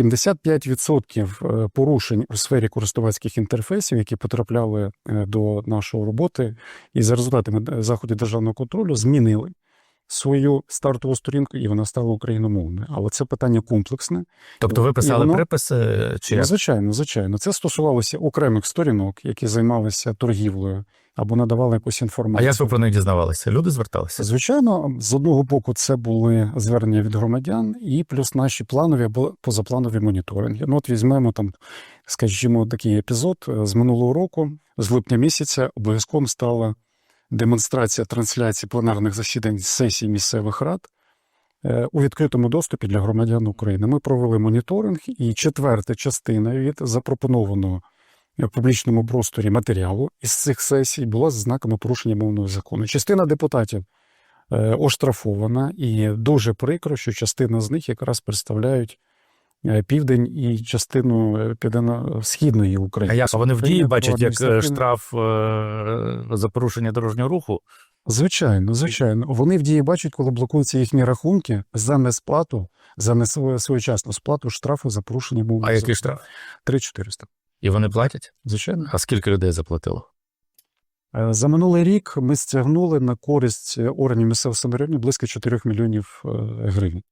75% порушень у сфері користувацьких інтерфейсів, які потрапляли е, до нашої роботи, і за результатами заходів державного контролю змінили свою стартову сторінку, і вона стала україномовною. Але це питання комплексне. Тобто ви писали воно- приписи чи Ну, як? звичайно, звичайно. Це стосувалося окремих сторінок, які займалися торгівлею або надавали якусь інформацію. А як ви про них дізнавалися? Люди зверталися? Звичайно, з одного боку, це були звернення від громадян, і плюс наші планові або позапланові моніторинги. Ну, от візьмемо там, скажімо, такий епізод е, з минулого року, з липня місяця, обов'язково стала демонстрація трансляції пленарних засідань сесій місцевих рад е, у відкритому доступі для громадян України. Ми провели моніторинг, і четверта частина від запропонованого в публічному просторі матеріалу із цих сесій була з знаками порушення мовного закону. Частина депутатів е, оштрафована, і дуже прикро, що частина з них якраз представляють е, південь і частину е, південно-східної України. А як вони в дії бачать як е, штраф е, за порушення дорожнього руху? Звичайно, звичайно. Вони в дії бачать, коли блокуються їхні рахунки за несплату, за несвоєчасну сплату штрафу за порушення мовного А який штраф? 3400. І вони платять? Звичайно. А скільки людей заплатило? Е, За минулий рік ми стягнули на користь органів місцевого самоврядування близько 4 мільйонів е, гривень.